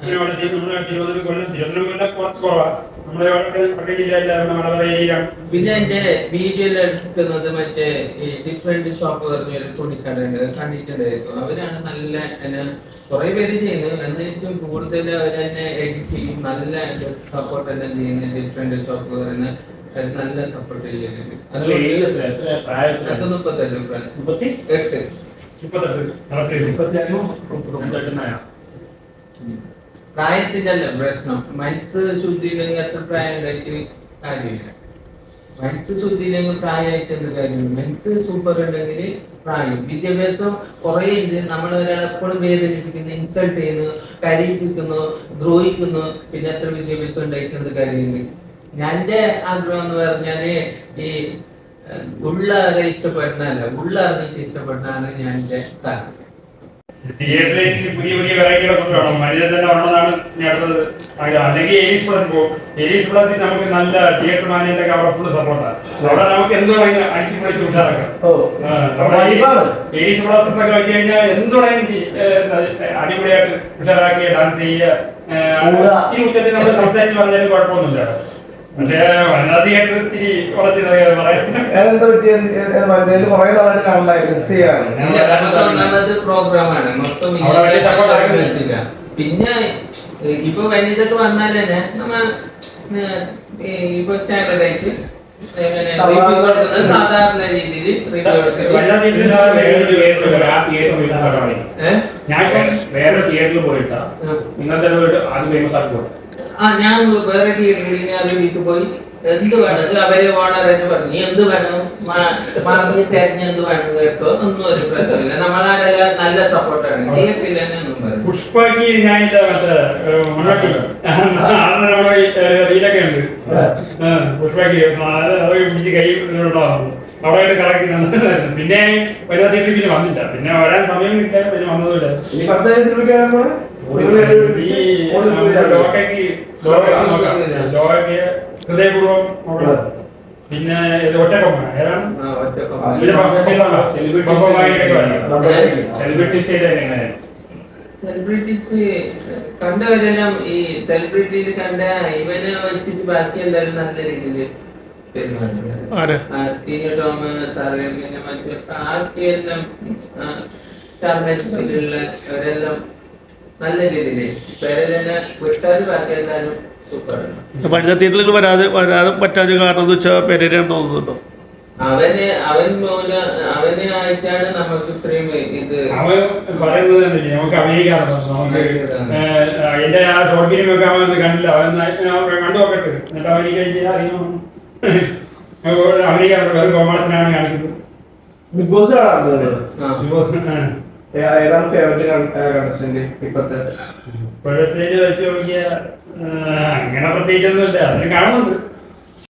തിരുവനന്തപുരം കൊല്ലം തിരുവനന്തപുരം കുറച്ച് കുറവാണ് നമ്മുടെ ഇവിടെ പട്ടയ ജില്ലയിലാണ് മലബാർ ഏരിയയിലാണ് പിന്നെ എന്റെ വീഡിയോയിൽ എടുക്കുന്നത് മറ്റേ ഈ ഡിഫറെന്റ് ഷോപ്പ് പറഞ്ഞൊരു തുണിക്കടയുണ്ട്. കണ്ടിട്ടുണ്ടായിരുന്നു അവരാണ് നല്ല എന്നെ കുറെ പേര് ചെയ്യുന്നു. എന്നിട്ടും കൂടുതൽ അവരെന്നെ എഡിറ്റ് ചെയ്യും. നല്ല സപ്പോർട്ട് തന്നെ ചെയ്യുന്ന ഡിഫറെന്റ് ഷോപ്പ് പറയുന്ന അത് നല്ല സപ്പോർട്ട്? പ്രായത്തിന്റെ അല്ല പ്രശ്നം. മനസ്സ് ശുദ്ധിയില്ലെങ്കിൽ എത്ര പ്രായം ഉണ്ടായിട്ട് കാര്യമില്ല. മനസ്സ് ശുദ്ധിയില്ലെങ്കിൽ പ്രായമായിട്ട് എന്ത് കാര്യമില്ല. മനസ്സ് സൂപ്പർ ഉണ്ടെങ്കിൽ പ്രായം. വിദ്യാഭ്യാസം കുറേ ഉണ്ട് നമ്മൾ ഒരാളെ എപ്പോഴും വേദനിപ്പിക്കുന്നു ഇൻസൾട്ട് ചെയ്യുന്നു കരയിപ്പിക്കുന്നു ദ്രോഹിക്കുന്നു. പിന്നെ എത്ര വിദ്യാഭ്യാസം ഉണ്ടായിട്ടുണ്ട് കാര്യമില്ല. ഞാൻ എന്റെ ആഗ്രഹം എന്ന് പറഞ്ഞാൽ ഈ ഇഷ്ടപ്പെടുന്നല്ല ഇഷ്ടപ്പെടുന്നതല്ല ഉള്ളറിഞ്ഞിട്ട് ഇഷ്ടപ്പെടുന്നതാണ് ഞാൻ എന്റെ താല്പര്യം. തിയേറ്ററിലേക്ക് പുതിയ പുതിയ വെറൈറ്റികളെ കൊണ്ടുവരണം മനുഷ്യൻ വരണമെന്നാണ് ഞാൻ അടുത്തത്. ആഗ്രഹം. അല്ലെങ്കിൽ എലീസ് പ്ലസ് പോകും. എലീസ് പ്ലസിൽ നമുക്ക് നല്ല തിയേറ്റർ മാനേജൊക്കെ അവിടെ ഫുള്ള് സപ്പോർട്ടാണ് അവിടെ നമുക്ക് എന്ത് വേണമെങ്കിലും അടിച്ചു പൊളിച്ച് വിട്ടാറാക്കാം ഓ. ആ, നമ്മുടെ വൈബാണ്. എലീസ് പ്ലസ് എന്നൊക്കെ വെച്ച് കഴിഞ്ഞാൽ അടിപൊളിയായിട്ട് വിട്ടാറാക്കി ഡാൻസ് ചെയ്യുക. ഈ ഉച്ചത്തിൽ നമ്മൾ സംസാരിച്ച് പറഞ്ഞാലും കുഴപ്പമൊന്നുമില്ല. ഞാനെന്താ പറ്റിയ മരുന്നേൽ കുറെ നാളായിട്ട് കാണില്ല മിസ് ചെയ്യാറ് ഇല്ല, നമുക്ക് ഒന്നാമത് പ്രോഗ്രാമാണ് മൊത്തം ഈ അവിടെ വലിയ support ആക്കുന്നില്ല. പറ്റില്ല. പിന്നെ ഇപ്പൊ വനിതക്ക് വന്നാൽ തന്നെ നമ്മ ഈ ഇപ്പൊ സ്റ്റാൻഡേർഡ് ആയിട്ട് സാധാരണ- രീതിയിൽ. ഞാൻ വേറെ തിയേറ്ററിൽ പോയിട്ടാ. നിങ്ങൾ തന്നെ പോയിട്ട് അത് ഫേമസ് ആക്കി ആ ഞാൻ വേറെ തിയേറ്ററിൽ ഞാൻ വീട്ടിൽ പോയി. എന്ത് വേണം അവരെ ഓണർ തന്നെ പറഞ്ഞു. നീ എന്ത് വേണം? മറന്നു ചേട്ടന് എന്ത് വേണം കേട്ടോ ഒന്നും ഒരു പ്രശ്നമില്ല. നമ്മളാടെ നല്ല സപ്പോർട്ടാണ് തിയേറ്ററിൽ തന്നെ ഒന്നും പറഞ്ഞു പുഷ്പക്ക് ഞാൻ ഇല്ല മറ്റേ ഏഹ്, മണ്ണട്ടി അന്ന് നമ്മുടെ ഈ, ഏഹ്, റീലൊക്കെ ഉണ്ട് പിടിച്ച് കൈ ഉണ്ടാകുന്നു അവിടെ കറക്കി പിന്നെ തിയേറ്ററിൽ പിന്നെ വന്നില്ല. പിന്നെ വരാൻ സമയം കിട്ടാൻ പിന്നെ വന്നതുമില്ല. ഹൃദയപൂർവം പിന്നെ ഒറ്റക്കൊമ്പ. ഏതാണ്? സെലിബ്രിറ്റീസ് കണ്ടവരെല്ലാം ഈ സെലിബ്രിറ്റിയിൽ കണ്ട ഇവനെ വെച്ചിട്ട് ബാക്കി എല്ലാവരും നല്ല രീതിയിൽ ആര്? ടീന ടോം സാറ് പിന്നെ മറ്റേ ബാക്കിയെല്ലാം സ്റ്റാർ മേച്ചിലുള്ള അവരെല്ലാം നല്ല രീതിയിൽ പേരെ തന്നെ വിട്ടാൽ ബാക്കി എല്ലാവരും സൂപ്പറാണ്. വനിതാ തിയേറ്ററിൽ വരാതെ വരാതെ പറ്റാതെ കാരണം എന്ന് വെച്ചാൽ പെരേരാണെന്ന് തോന്നുന്നുണ്ടോ? അവന് അവൻ മൂലം അവന് ആയിട്ടാണ് നമുക്ക് ഇത്രയും ഇത് അവൻ പറയുന്നത് തന്നെ നമുക്ക് അഭിനയിക്കാറുണ്ട്? നമുക്ക് എന്റെ ആ ഷോർട്ട് ഫിലിം ഒക്കെ അവൻ കണ്ടില്ല. അവൻ കണ്ടു നോക്കട്ടെ. എന്നിട്ട് അവനിക്ക് അറിയാം അഭിനയിക്കാറുണ്ട്. വെറും കോമാളത്തിനാണ് കാണിക്കുന്നത്. ബിഗ് ബോസ് കാണാറുണ്ട് ആ. ആ. ഏതാണ് ഫേവറേറ്റ് കണ്ടസ്റ്റന്റ് ഇപ്പത്തെ? ഇപ്പോഴത്തേക്ക് വെച്ച് നോക്കിയ അങ്ങനെ പ്രത്യേകിച്ചൊന്നുമില്ല. അതിന് കാണുന്നുണ്ട്.